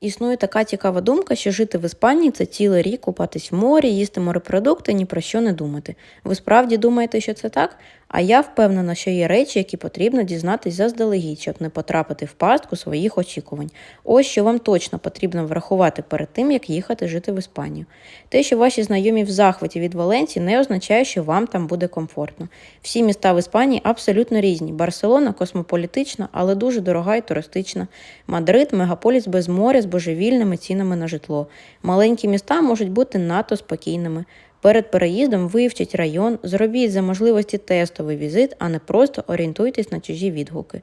Існує така цікава думка, що жити в Іспанії це цілий рік купатись в морі, їсти морепродукти, ні про що не думати. Ви справді думаєте, що це так? А я впевнена, що є речі, які потрібно дізнатись заздалегідь, щоб не потрапити в пастку своїх очікувань. Ось що вам точно потрібно врахувати перед тим, як їхати жити в Іспанію. Те, що ваші знайомі в захваті від Валенції, не означає, що вам там буде комфортно. Всі міста в Іспанії абсолютно різні. Барселона космополітична, але дуже дорога і туристична. Мадрид мегаполіс без моря з божевільними цінами на житло. Маленькі міста можуть бути надто спокійними. Перед переїздом вивчіть район, зробіть за можливості тестовий візит, а не просто орієнтуйтесь на чужі відгуки.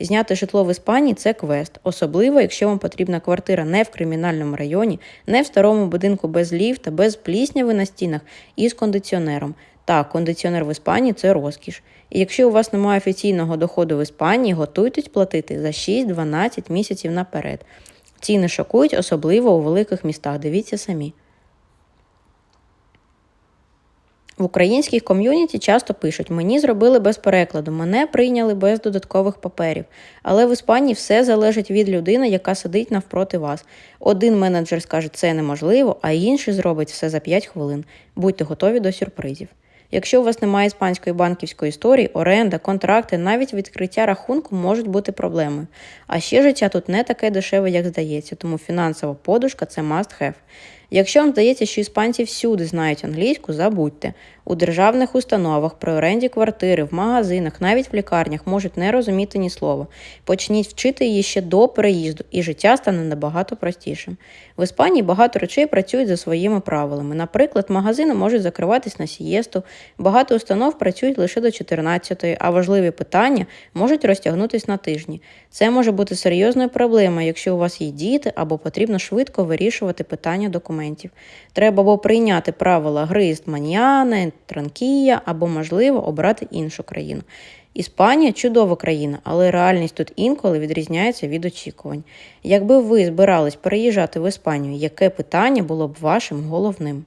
Зняти житло в Іспанії це квест, особливо якщо вам потрібна квартира не в кримінальному районі, не в старому будинку без ліфта, без плісняви на стінах і з кондиціонером. Так, кондиціонер в Іспанії це розкіш. І якщо у вас немає офіційного доходу в Іспанії, готуйтесь платити за 6-12 місяців наперед. Ціни шокують, особливо у великих містах. Дивіться самі. В українських ком'юніті часто пишуть: мені зробили без перекладу, мене прийняли без додаткових паперів. Але в Іспанії все залежить від людини, яка сидить навпроти вас. Один менеджер скаже, це неможливо, а інший зробить все за 5 хвилин. Будьте готові до сюрпризів. Якщо у вас немає іспанської банківської історії, оренда, контракти, навіть відкриття рахунку можуть бути проблемою. А ще життя тут не таке дешеве, як здається, тому фінансова подушка це must have. Якщо вам здається, що іспанці всюди знають англійську, забудьте. У державних установах, при оренді квартири, в магазинах, навіть в лікарнях можуть не розуміти ні слова. Почніть вчити її ще до переїзду, і життя стане набагато простішим. В Іспанії багато речей працюють за своїми правилами. Наприклад, магазини можуть закриватись на сієсту, багато установ працюють лише до 14-ї, а важливі питання можуть розтягнутись на тижні. Це може бути серйозною проблемою, якщо у вас є діти або потрібно швидко вирішувати питання документів. Треба або прийняти правила гри з маньяна, Транкія, або, можливо, обрати іншу країну. Іспанія чудова країна, але реальність тут інколи відрізняється від очікувань. Якби ви збирались переїжджати в Іспанію, яке питання було б вашим головним?